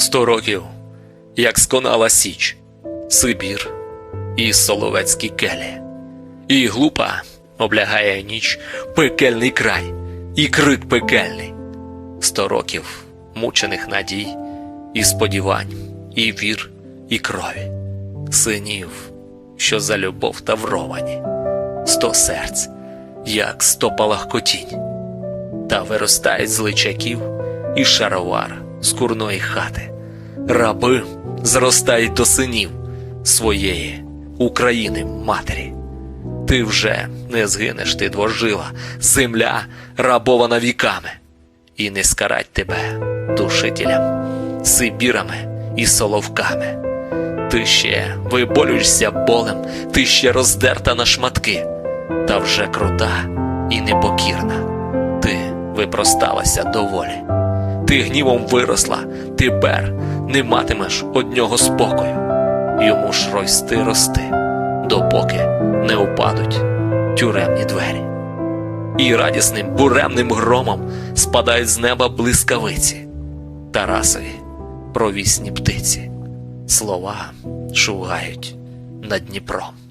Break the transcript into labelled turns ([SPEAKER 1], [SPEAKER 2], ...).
[SPEAKER 1] Сто років, як сконала Січ, Сибір і Соловецькі келі. І глупа облягає ніч пекельний край, і крик пекельний. Сто років мучених надій, і сподівань, і вір, і крові, синів, що за любов тавровані, сто серць, як сто палахкотінь, та виростають з личаків і шаровар з курної хати. Раби зростають до синів своєї України матері. Ти вже не згинеш, ти двожила, земля рабована віками, і не скарать тебе душителям, сибірами і соловками. Ти ще виболюєшся болем, ти ще роздерта на шматки, та вже крута і непокірна. Ти випросталася до волі. Ти гнівом виросла, тепер не матимеш однього спокою. Йому ж рости рости, допоки не упадуть тюремні двері. І радісним буремним громом спадають з неба блискавиці, Тарасові провісні птиці, слова шугають над Дніпром.